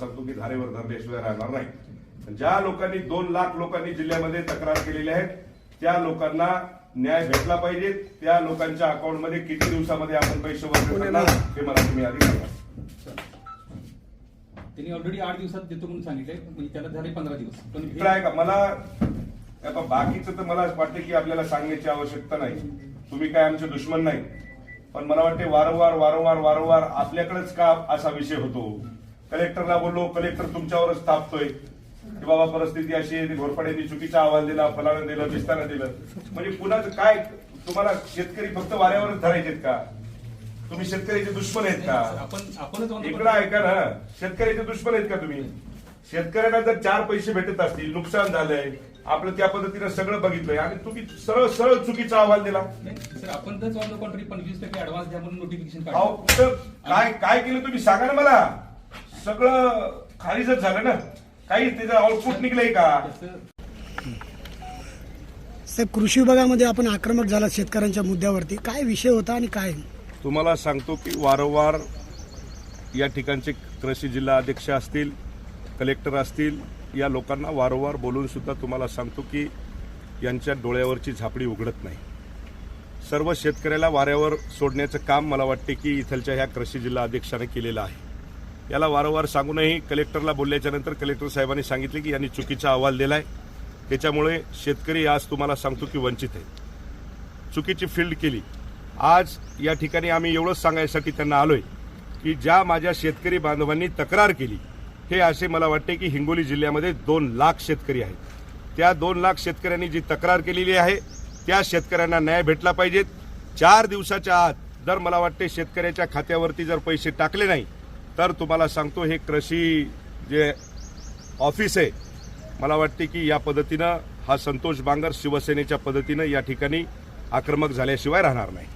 सांगतो की धारेवर धरल्याशिवाय राहणार नाही. ज्या लोकांनी दोन लाख लोकांनी जिल्ह्यामध्ये तक्रार केलेली आहे त्या लोकांना न्याय भेटला पाहिजे. त्या लोकांच्या अकाउंटमध्ये किती दिवसामध्ये आपण पैसे वर्ग करणार हे मला तुम्ही आधी सांगा त्यांनी ऑलरेडी आठ दिवसात देतो म्हणून सांगितलंय म्हणजे त्याला झाले पंधरा दिवस. पण हे- इकडं आहे का? मला आता बाकीचं तर मला वाटतं की आपल्याला सांगण्याची आवश्यकता नाही. तुम्ही काय आमचे दुश्मन नाही. पण मला वाटते वारंवार वारंवार वारंवार आपल्याकडेच का असा विषय होतो? कलेक्टरला बोललो कलेक्टर तुमच्यावरच तापतोय की बाबा परिस्थिती अशी आहे घोरपड्यांनी चुकीचा अहवाल दिला फलानं दिलं बिस्तानं दिलं. म्हणजे पुन्हा काय तुम्हाला शेतकरी फक्त वाऱ्यावरच धरायचेत का? तुम्ही शेतकऱ्याचे दुश्मन आहेत का? इकडं ऐका ना शेतकऱ्याचे दुश्मन आहेत का तुम्ही? शेतकऱ्यांना जर चार पैसे भेटत असतील नुकसान झालंय आपलं त्या पद्धतीनं सगळं बघितलंय आणि तुम्ही सरळ सरळ चुकीचा अहवाल दिला. आपण पंचवीस टक्के ऍडव्हान्स द्या म्हणून काय काय केलं तुम्ही? सांगा ना मला. सगळं खारिजच झालं ना. काही त्याचं आउटपुट निघलंय का? साहेब कृषी विभागामध्ये आपण आक्रमक झाला शेतकऱ्यांच्या मुद्द्यावरती. काय विषय होता आणि काय? तुम्हाला सांगतो की वारंवार या ठिकाणचे कृषी जिल्हा अध्यक्ष असतील कलेक्टर असतील या लोकांना वारंवार बोलून सुद्धा तुम्हाला सांगतो की यांच्या डोळ्यावरची झापडी उघडत नाही. सर्व शेतकऱ्याला वाऱ्यावर सोडण्याचं काम मला वाटते की इथलच्या ह्या कृषी जिल्हा अध्यक्षाने केलेलं आहे. याला वारंवार सांगूनही कलेक्टरला बोलल्याच्यानंतर कलेक्टर साहेबांनी सांगितले की यांनी चुकीचा अहवाल दिलाय. त्याच्यामुळे शेतकरी आज तुम्हाला सांगतो की वंचित आहे. चुकीची फील्ड केली. आज या ठिकाणी आम्ही एवढंच सांगायसाठी त्यांना आलोय की ज्या माझ्या शेतकरी बांधवांनी तक्रार केली हे असे मला वाटते की हिंगोली जिल्ह्यामध्ये दोन लाख शेतकरी आहेत. त्या दोन लाख शेतकऱ्यांनी जी तक्रार केलेली आहे त्या शेतकऱ्यांना न्याय भेटला पाहिजेत. चार दिवसाच्या आत जर मला वाटते शेतकऱ्याच्या खात्यावरती जर पैसे टाकले नाही तर तुम्हाला सांगतो हे कृषी जे ऑफिस आहे मला वाटते की या पद्धतीनं हा संतोष बांगर शिवसेनेच्या पद्धतीनं या ठिकाणी आक्रमक झाल्याशिवाय राहणार नाही.